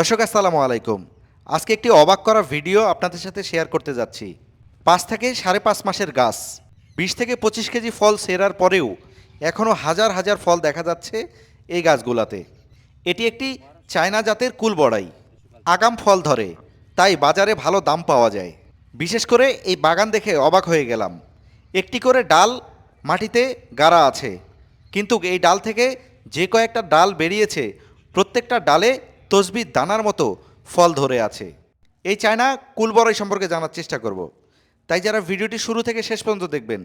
দর্শক, আসসালামু আলাইকুম। আজকে একটি অবাক করা ভিডিও আপনাদের সাথে শেয়ার করতে যাচ্ছি। পাঁচ থেকে সাড়ে পাঁচ মাসের গাছ, বিশ থেকে পঁচিশ কেজি ফল সেরার পরেও এখনও হাজার হাজার ফল দেখা যাচ্ছে এই গাছগুলাতে। এটি একটি চায়না জাতের কুলবড়াই আগাম ফল ধরে, তাই বাজারে ভালো দাম পাওয়া যায়। বিশেষ করে এই বাগান দেখে অবাক হয়ে গেলাম। একটি করে ডাল মাটিতে গাড়া আছে, কিন্তু এই ডাল থেকে যে কয়েকটা ডাল বেরিয়েছে, প্রত্যেকটা ডালে তসবির দানার মতো ফল ধরে আছে। এই চায়না কুলবরই সম্পর্কে জানার চেষ্টা করব। তাই যারা ভিডিওটি শুরু থেকে শেষ পর্যন্ত দেখবেন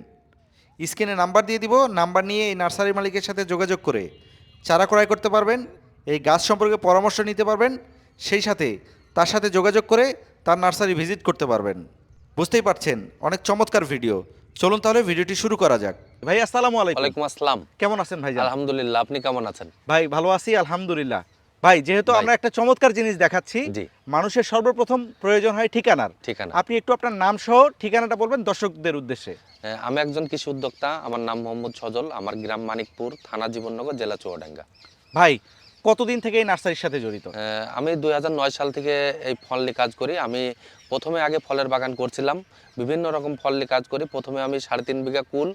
স্ক্রিনে নাম্বার দিয়ে দিব নাম্বার নিয়ে এই নার্সারি মালিকের সাথে যোগাযোগ করে চারা ক্রয় করতে পারবেন এই গাছ সম্পর্কে পরামর্শ নিতে পারবেন সেই সাথে তার সাথে যোগাযোগ করে তার নার্সারি ভিজিট করতে পারবেন। বুঝতেই পারছেন অনেক চমৎকার ভিডিও। চলুন তাহলে ভিডিওটি শুরু করা যাক। ভাই আসসালামু আলাইকুম। আসসালাম। কেমন আছেন ভাই আলহামদুলিল্লাহ আপনি কেমন আছেন? ভাই ভালো আছি আলহামদুলিল্লাহ। ভাই যেহেতু আমরা একটা চমৎকার জিনিস দেখাচ্ছি। মানুষের সর্বপ্রথম প্রয়োজন হয় ঠিকানার। ঠিকানা। আপনি একটু আপনার নাম সহ ঠিকানাটা বলবেন দর্শকদের উদ্দেশ্যে। আমি একজন কৃষি উদ্যোক্তা আমার নাম মোহাম্মদ সজল আমার গ্রাম মানিকপুর থানা জীবননগর জেলা চুয়াডাঙ্গা। ভাই কতদিন থেকে এই নার্সারির সাথে জড়িত? আমি দুই হাজার নয় সাল থেকে এই ফল নিয়ে কাজ করি। আমি প্রথমে আগে ফলের বাগান করছিলাম বিভিন্ন রকম ফল নিয়ে কাজ করি। প্রথমে আমি সাড়ে তিন বিঘা কুল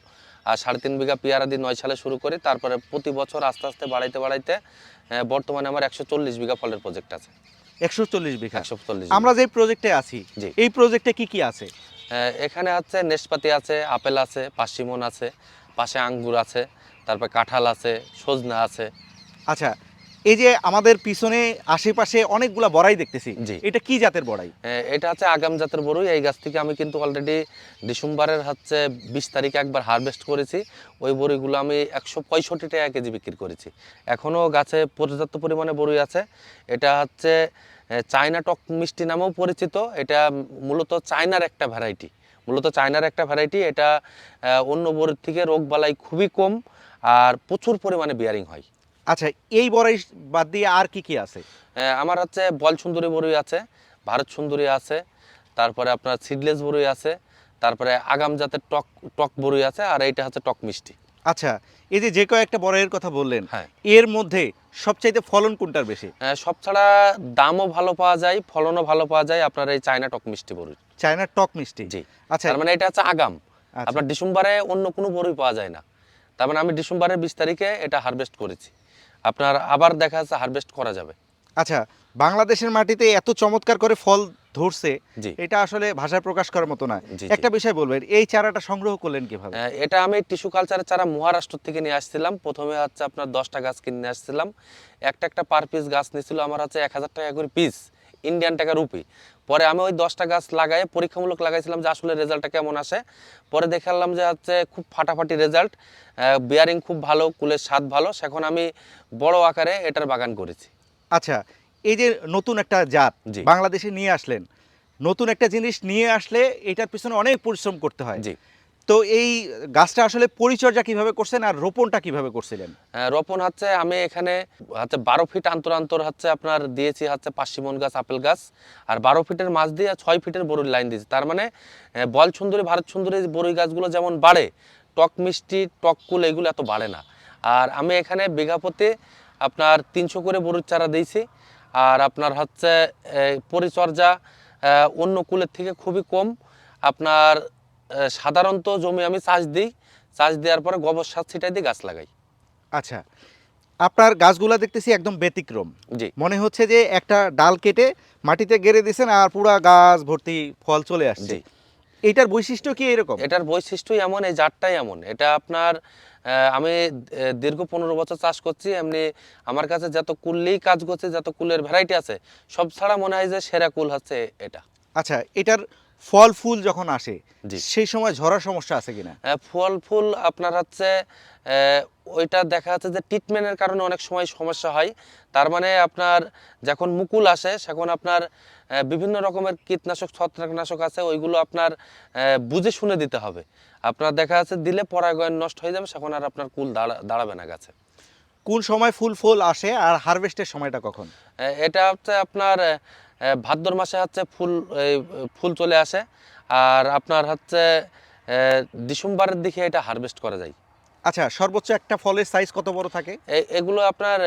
আর সাড়ে তিন বিঘা পিয়ারা দিয়ে নয় সালে শুরু করি তারপরে প্রতি বছর আস্তে আস্তে বাড়াইতে বাড়াইতে বর্তমানে আমার একশো চল্লিশ বিঘা ফলের প্রজেক্ট আছে। একশো চল্লিশ বিঘা? একশো চল্লিশ আমরা যে প্রজেক্টে আছি জি। এই প্রজেক্টে কি কি আছে? এখানে আছে নেসপাতি আছে আপেল আছে পাশিমন আছে পাশে আঙ্গুর আছে তারপর কাঁঠাল আছে সজনা আছে। আচ্ছা এই যে আমাদের পিছনে আশেপাশে অনেকগুলা বড়াই দেখতেছি। এটা কি জাতের বড়াই? এটা হচ্ছে আগাম জাতের বড়ই। এই গাছ থেকে আমি কিন্তু অলরেডি ডিসেম্বরের হচ্ছে বিশ তারিখে একবার হারভেস্ট করেছি। ওই বড়িগুলো আমি একশো পঁয়ষট্টি টাকা কেজি বিক্রি করেছি। এখনও গাছে পর্যাপ্ত পরিমাণে বড়ি আছে। এটা হচ্ছে চায়না টক মিষ্টি নামেও পরিচিত। এটা মূলত চায়নার একটা ভ্যারাইটি মূলত চায়নার একটা ভ্যারাইটি এটা অন্য বড়ির থেকে রোগবালাই খুবই কম আর প্রচুর পরিমাণে বিয়ারিং হয়। আচ্ছা এই বড়াই বাদ দিয়ে আর কি কি আছে? আমার হচ্ছে বল সুন্দরী বড়ই আছে ভারত সুন্দরী আছে তারপরে আপনার সিডলেস বড়ই আছে তারপরে আগাম জাতের টক টক বড়ই আছে আর এইটা হচ্ছে টক মিষ্টি। আচ্ছা এই যে যে কয়েকটা বড়াইয়ের কথা বললেন হ্যাঁ। এর মধ্যে সবচাইতে ফলন কোনটার বেশি? সব ছাড়া দামও ভালো পাওয়া যায় ফলনও ভালো পাওয়া যায় আপনার এই চায়না টক মিষ্টি বড়ই। চায়নার টক মিষ্টি? জি। আচ্ছা। তার মানে এটা হচ্ছে আগাম। আচ্ছা। আপনার ডিসেম্বরে অন্য কোনো বড়ই পাওয়া যায় না। তার মানে আমি ডিসেম্বরের বিশ তারিখে এটা হারভেস্ট করেছি। আপনার আবার দেখা যাচ্ছে হারভেস্ট করা যাবে। আচ্ছা বাংলাদেশের মাটিতে এত চমৎকার করে ফল ধরছে এটা আসলে ভাষায় প্রকাশ করার মতো না। একটা বিষয় বলবেন এই চারাটা সংগ্রহ করলেন কীভাবে? এটা আমি টিস্যু কালচারের চারা মহারাষ্ট্র থেকে নিয়ে আসছিলাম। প্রথমে হচ্ছে আপনার দশটা গাছ কিনে আসছিলাম। একটা একটা পার পিস গাছ নিয়েছিল আমার হচ্ছে এক হাজার টাকা করে পিস ইন্ডিয়ান টাকা রুপি পরে আমি ওই দশটা গাছ লাগাই পরীক্ষামূলক লাগাইছিলাম যে আসলে রেজাল্টটা কেমন আসে। পরে দেখালাম যে হচ্ছে খুব ফাটাফাটি রেজাল্ট বিয়ারিং খুব ভালো কুলের স্বাদ ভালো। সেখন আমি বড় আকারে এটার বাগান করেছি। আচ্ছা এই যে নতুন একটা জাত। বাংলাদেশে নিয়ে আসলেন নতুন একটা জিনিস নিয়ে আসলে এটার পিছনে অনেক পরিশ্রম করতে হয়। জি। তো এই গাছটা আসলে পরিচর্যা কীভাবে করছেন আর রোপণটা কীভাবে করছিলেন? রোপণ হচ্ছে আমি এখানে হচ্ছে বারো ফিট আন্তর আন্তর হচ্ছে আপনার দিয়েছি হচ্ছে পাঁচশিমন গাছ, আপেল গাছ, আর বারো ফিটের মাছ দিয়ে ছয় ফিটের বরুর লাইন দিয়েছি। তার মানে বল সুন্দরী ভারত সুন্দরী বরুই গাছগুলো যেমন বাড়ে, টক মিষ্টি, টক কুল এগুলো এত বাড়ে না। আর আমি এখানে বিঘা প্রতি আপনার তিনশো করে বরুর চারা দিয়েছি। আর আপনার হচ্ছে পরিচর্যা অন্য কুলের থেকে খুবই কম। আপনার সাধারণত জমি আমি চাষ দিই। চাষ দেওয়ার পরে গোবর সার ছিটাই দিয়ে গাছ লাগাই। আচ্ছা আপনার গাছগুলা দেখতেছি একদম ব্যতিক্রম। জি। মনে হচ্ছে যে একটা ডাল কেটে মাটিতে গেড়ে দিয়েছেন আর পুরা গাছ ভর্তি ফল চলে আসছে। এটার বৈশিষ্ট্য কি এরকম? এটার বৈশিষ্ট্যই এমন এই জাতটাই এমন। এটা আপনার আমি দীর্ঘ পনেরো বছর চাষ করছি এমনি আমার কাছে যত কুললেই কাজ করছে যত কুলের ভ্যারাইটি আছে সব ছাড়া মনে হয় যে সেরা কুল হচ্ছে এটা। আচ্ছা এটার ফল ফুল যখন আসে সেই সময় ঝরার সমস্যা আছে কিনা? ফল ফুল আপনার হচ্ছে ওইটা দেখা যাচ্ছে যে ট্রিটমেন্টের কারণে অনেক সময় সমস্যা হয়। তার মানে আপনার যখন মুকুল আসে তখন আপনার বিভিন্ন রকমের কীটনাশক ছত্রাকনাশক আছে ওইগুলো আপনার বুঝে শুনে দিতে হবে। আপনার দেখা যাচ্ছে দিলে পরাগায়ন নষ্ট হয়ে যাবে তখন আর আপনার কুল দাঁড়া দাঁড়াবে না গাছে। কোন সময় ফুল ফুল আসে আর হারভেস্টের সময়টা কখন? এটা হচ্ছে আপনার ভাদ্র মাসে হচ্ছে ফুল ফুল চলে আসে। আর আপনার হচ্ছে ডিসেম্বরের দিকে এটা হারভেস্ট করা যায়। আচ্ছা সর্বোচ্চ একটা ফলের সাইজ কত বড় থাকে? এগুলো আপনার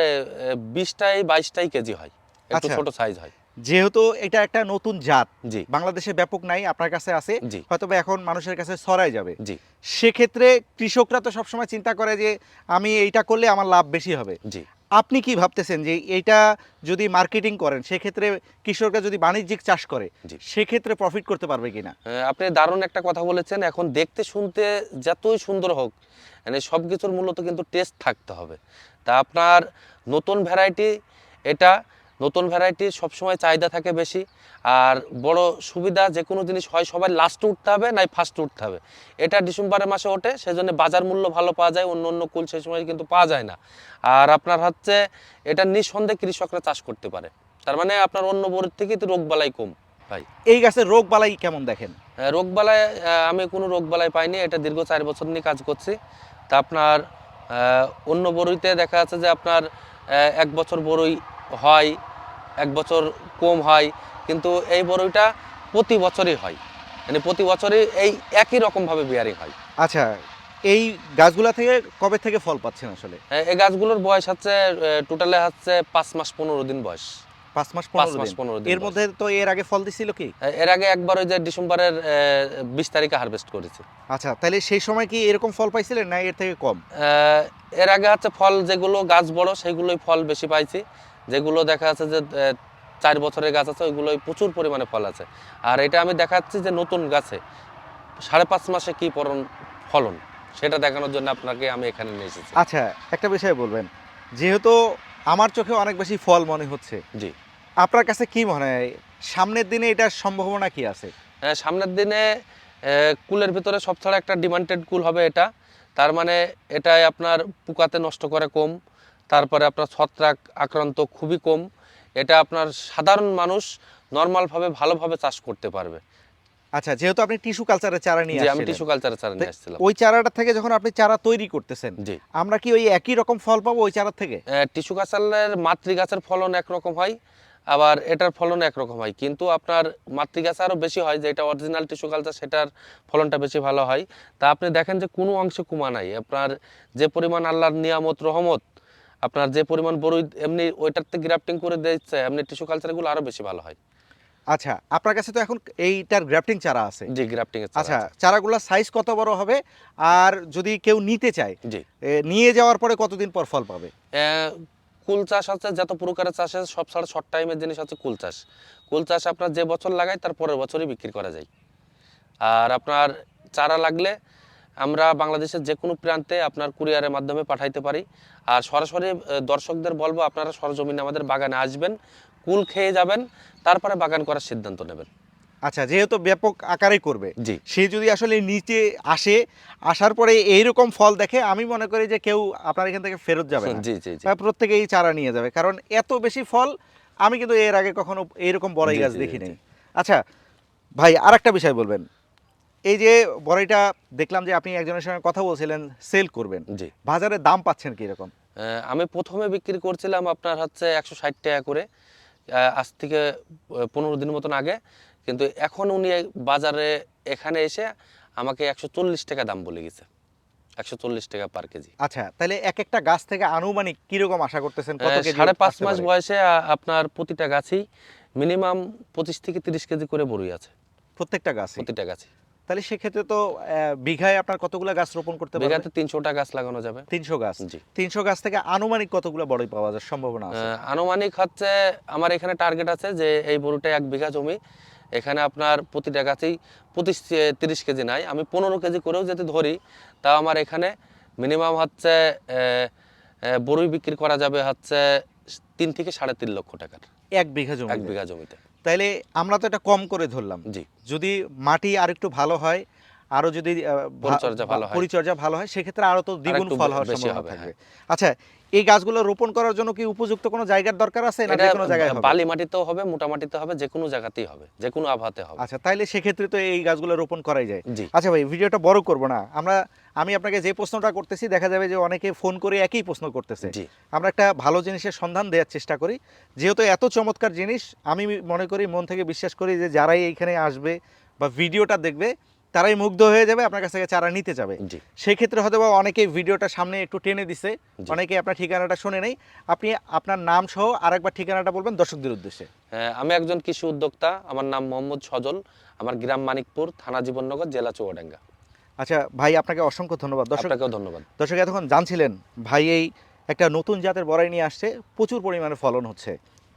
বিশটাই বাইশটাই কেজি হয়। একটু আচ্ছা। ছোট সাইজ হয়। যেহেতু এটা একটা নতুন জাত জি। বাংলাদেশে ব্যাপক নাই আপনার কাছে আছে জি। হয়তো এখন মানুষের কাছে ছড়াই যাবে। জি। সেক্ষেত্রে কৃষকরা তো সবসময় চিন্তা করে যে আমি এইটা করলে আমার লাভ বেশি হবে। জি। আপনি কি ভাবতেছেন যে এইটা যদি মার্কেটিং করেন সেক্ষেত্রে কৃষকরা যদি বাণিজ্যিক চাষ করে। সেক্ষেত্রে প্রফিট করতে পারবে কিনা? আপনি দারুণ একটা কথা বলেছেন। এখন দেখতে শুনতে যতই সুন্দর হোক মানে সব কিছুর মূলত কিন্তু টেস্ট থাকতে হবে। তা আপনার নতুন ভ্যারাইটি এটা নতুন ভ্যারাইটি সবসময় চাহিদা থাকে বেশি। আর বড় সুবিধা যে কোনো জিনিস হয় সবাই লাস্টে উঠতে হবে নাই ফার্স্টে উঠতে হবে। এটা ডিসেম্বরের মাসে ওঠে সেজন্য বাজার মূল্য ভালো পাওয়া যায় অন্য অন্য কুল সেই সময় কিন্তু পাওয়া যায় না। আর আপনার হচ্ছে এটা নিঃসন্দেহে কৃষকরা চাষ করতে পারে। তার মানে আপনার অন্য বড়ির থেকে তো রোগবালাই কম ভাই। এই গাছের রোগ বালাই কেমন দেখেন? আহ, রোগবালায় আমি কোনো রোগবালাই পাইনি এটা দীর্ঘ চার বছর নিয়ে কাজ করছি। তা আপনার অন্য বড়ইতে দেখা যাচ্ছে যে আপনার এক বছর বড়ই হয় এক বছর কম হয় কিন্তু এই বড়ইটা প্রতি বছরই হয়। মানে প্রতি বছরই এই একই রকমভাবে বিয়ারিং হয়। আচ্ছা এই গাছগুলা থেকে কবে থেকে ফল পাচ্ছেন আসলে? এই গাছগুলোর বয়স হচ্ছে টোটালে হচ্ছে পাঁচ মাস পনেরো দিন বয়স। পাঁচ মাস পনেরো মাস দিন? পনেরো দিন এর মধ্যে তো এর আগে ফল দিছিল কি? এর আগে একবার ওই যে ডিসেম্বরের বিশ তারিখে হারভেস্ট করেছি। আচ্ছা তাহলে সেই সময় কি এরকম ফল পাইছিলেন না এর থেকে কম? আহ, এর আগে হচ্ছে ফল যেগুলো গাছ বড় সেগুলোই ফল বেশি পাইছি। যেগুলো দেখা যাচ্ছে যে চার বছরের গাছ আছে ওইগুলোই প্রচুর পরিমাণে ফল আছে। আর এটা আমি দেখাচ্ছি যে নতুন গাছে সাড়ে পাঁচ মাসে কি পরন ফলন সেটা দেখানোর জন্য আপনাকে আমি এখানে নিয়ে এসেছি। আচ্ছা একটা বিষয় বলবেন। যেহেতু আমার চোখে অনেক বেশি ফল মনে হচ্ছে জি। আপনার কাছে কি মনে হয় সামনের দিনে এটার সম্ভাবনা কি আছে? আহ, সামনের দিনে কুলের ভিতরে সবথেকে একটা ডিমান্ডেড কুল হবে এটা। তার মানে এটাই আপনার পোকাতে নষ্ট করে কম। তারপরে আপনার ছত্রাক আক্রান্ত খুবই কম। এটা আপনার সাধারণ মানুষ নর্মালভাবে ভালোভাবে চাষ করতে পারবে। আচ্ছা যেহেতু আপনি টিস্যু কালচারের চারা নিয়ে আমি টিস্যু কালচারে চারা নিয়ে আসছিলাম। ওই চারাটা থেকে যখন আপনি চারা তৈরি করতেছেন জি। আমরা কি ওই একই রকম ফল পাবো ওই চারা থেকে? টিস্যু কালচারের মাতৃ গাছের ফলন একরকম হয় আবার এটার ফলন একরকম হয়। কিন্তু আপনার মাতৃ গাছ আরও বেশি হয় যে এটা অরিজিনাল টিস্যু কালচার সেটার ফলনটা বেশি ভালো হয়। তা আপনি দেখেন যে কোনো অংশে কুমা নাই। আপনার যে পরিমাণ আল্লাহর নিয়ামত রহমত আপনার যে পরিমাণ বড়ই এমনি ওইটার থেকে গ্রাফটিং করে দিচ্ছে এমনি টিস্যু কালচারগুলো আরও বেশি ভালো হয়। আচ্ছা আপনার কাছে তো এখন এইটার গ্রাফটিং চারা আছে। জি গ্রাফটিং আচ্ছা চারাগুলোর সাইজ কত বড় হবে? আর যদি কেউ নিতে চায় জি। নিয়ে যাওয়ার পরে কতদিন পর ফল পাবে? কুল চাষ আছে যত প্রকারের চাষ আছে সব ছাড়া শর্ট টাইমের জিনিস হচ্ছে কুল চাষ। কুল চাষ আপনার যে বছর লাগায় তার পরের বছরই বিক্রি করা যায়। আর আপনার চারা লাগলে আমরা বাংলাদেশের যে কোনো প্রান্তে আপনার কুরিয়ারের মাধ্যমে পাঠাইতে পারি। আর সরাসরি দর্শকদের বলব আপনারা সরজমিনে আমাদের বাগানে আসবেন কুল খেয়ে যাবেন তারপরে বাগান করার সিদ্ধান্ত নেবেন। আচ্ছা যেহেতু ব্যাপক আকারে করবে জি। সে যদি আসলে নিচে আসে আসার পরে এইরকম ফল দেখে আমি মনে করি যে কেউ আপনার এখান থেকে ফেরত যাবে না। জি জি প্রত্যেকেই চারা নিয়ে যাবে কারণ এত বেশি ফল আমি কিন্তু এর আগে কখনো এইরকম বড়াই গাছ জি, দেখি জি। নাই আচ্ছা ভাই আর একটা বিষয় বলবেন। এই যে বড়াইটা দেখলাম যে আপনি একজনের সঙ্গে কথা বলছিলেন সেল করবেন। জি। বাজারে দাম পাচ্ছেন কীরকম? আমি প্রথমে বিক্রি করছিলাম আপনার হচ্ছে একশো ষাট টাকা করে আজ থেকে পনেরো দিন মতন আগে। কিন্তু এখন উনি বাজারে এখানে এসে আমাকে একশো চল্লিশ টাকা দাম বলে গেছে। একশো চল্লিশ টাকা পার কেজি। আচ্ছা তাহলে এক একটা গাছ থেকে আনুমানিক কীরকম আশা করতেছেন? সাড়ে পাঁচ মাস বয়সে আপনার প্রতিটা গাছই মিনিমাম পঁচিশ থেকে তিরিশ কেজি করে বড়ই আছে। প্রত্যেকটা গাছ প্রতিটা গাছে তাহলে সেক্ষেত্রে তো বিঘায় আপনার কতগুলো গাছ রোপণ করতে পারবেন বিঘাতে তিনশোটা গাছ লাগানো যাবে। তিনশো গাছ। জি। তিনশো গাছ থেকে আনুমানিক কতগুলো বড়ই পাওয়া যাওয়ার সম্ভাবনা আছে। আনুমানিক হচ্ছে আমার এখানে টার্গেট আছে যে এই বড়িটা এক বিঘা জমি এখানে আপনার প্রতিটা গাছেই পঁচিশ তিরিশ কেজি নাই। আমি পনেরো কেজি করেও যদি ধরি তাও আমার এখানে মিনিমাম হচ্ছে বড়ই বিক্রি করা যাবে হচ্ছে তিন থেকে সাড়ে তিন লক্ষ টাকার। এক বিঘা জমি এক বিঘা জমিতে। তাইলে আমরা তো এটা কম করে ধরলাম। জি। যদি মাটি আর একটু ভালো হয় আরও যদি পরিচর্যা ভালো হয়। পরিচর্যা ভালো হয় সেক্ষেত্রে আরও তো দ্বিগুণ ফল হওয়ার সম্ভাবনা হ্যাঁ। থাকবে। আচ্ছা এই গাছগুলো রোপণ করার জন্য কি উপযুক্ত কোনো জায়গার দরকার আছে না যে কোনো জায়গায় হবে? বালি মাটিতেও হবে মোটা মাটিতে হবে যে কোনো জায়গাতেই হবে যে কোনো আবহাওয়াতে হবে। আচ্ছা তাইলে সেক্ষেত্রে তো এই গাছগুলো রোপণ করাই যায়। আচ্ছা ভাই ভিডিওটা বড় করব না। আমরা আমি আপনাকে যে প্রশ্নটা করতেছি দেখা যাবে যে অনেকে ফোন করে একই প্রশ্ন করতেছে। আমরা একটা ভালো জিনিসের সন্ধান দেওয়ার চেষ্টা করি। যেহেতু এত চমৎকার জিনিস আমি মনে করি মন থেকে বিশ্বাস করি যে যারাই এইখানে আসবে বা ভিডিওটা দেখবে তারাই মুগ্ধ হয়ে যাবে আপনার কাছ থেকে চারা নিতে যাবে। জি। সেই ক্ষেত্রে হয়তো বা অনেকেই ভিডিওটা সামনে একটু টেনে দিছে। অনেকে আপনার ঠিকানাটা শুনে নেই। আপনি আপনার নাম সহ আরেকবার ঠিকানাটা বলবেন দর্শকদের উদ্দেশ্যে। হ্যাঁ, আমি একজন কৃষি উদ্যোক্তা আমার নাম মোহাম্মদ সজল আমার গ্রাম মানিকপুর থানা জীবননগর জেলা চুয়াডাঙ্গা আচ্ছা ভাই আপনাকে অসংখ্য ধন্যবাদ। দর্শক আপনাকেও ধন্যবাদ। দর্শক এতক্ষণ জানছিলেন ভাই এই একটা নতুন জাতের বড়াই নিয়ে আসছে প্রচুর পরিমাণে ফলন হচ্ছে।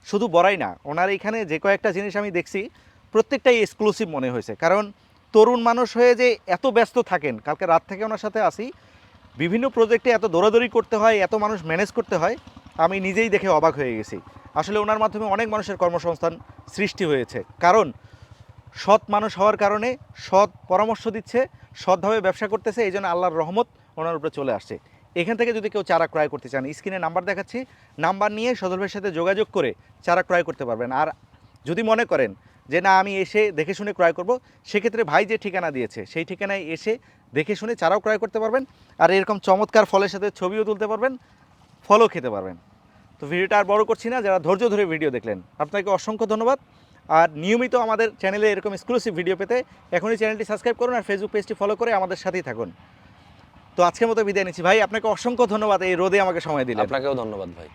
শুধু বড়াই না ওনার এইখানে যে কয়েকটা জিনিস আমি দেখছি প্রত্যেকটাই এক্সক্লুসিভ মনে হয়েছে। কারণ তরুণ মানুষ হয়ে যে এত ব্যস্ত থাকেন, কালকে রাত থেকে ওনার সাথে আসি, বিভিন্ন প্রজেক্টে এত দৌড়াদৌড়ি করতে হয়, এত মানুষ ম্যানেজ করতে হয়, আমি নিজেই দেখে অবাক হয়ে গেছি। আসলে ওনার মাধ্যমে অনেক মানুষের কর্মসংস্থান সৃষ্টি হয়েছে। কারণ, সৎ মানুষ হওয়ার কারণে সৎ পরামর্শ দিচ্ছে, সৎভাবে ব্যবসা করতেছে, এই জন্য আল্লাহর রহমত ওনার উপরে চলে আসছে। এখান থেকে যদি কেউ চারা ক্রয় করতে চান, স্ক্রিনে নাম্বার দেখাচ্ছি, নাম্বার নিয়ে সদর ভাইয়ের সাথে যোগাযোগ করে চারা ক্রয় করতে পারবেন। আর যদি মনে করেন যে না, আমি এসে দেখে শুনে ক্রয় করব। সেক্ষেত্রে ভাই যে ঠিকানা দিয়েছে, সেই ঠিকানায় এসে দেখে শুনে চারাও ক্রয় করতে পারবেন। আর এরকম চমৎকার ফলের সাথে ছবিও তুলতে পারবেন, ফলও খেতে পারবেন। তো ভিডিওটা আর বড় করছি না, যারা ধৈর্য ধরে ভিডিও দেখলেন, আপনাকে অসংখ্য ধন্যবাদ। আর নিয়মিত আমাদের চ্যানেলে এরকম এক্সক্লুসিভ ভিডিও পেতে এখনই চ্যানেলটি সাবস্ক্রাইব করুন আর ফেসবুক পেজটি ফলো করে আমাদের সাথেই থাকুন। তো আজকের মতো বিদায় নিচ্ছি। ভাই, আপনাকে অসংখ্য ধন্যবাদ এই রোদে আমাকে সময় দিলেন। আপনাকেও ধন্যবাদ, ভাই।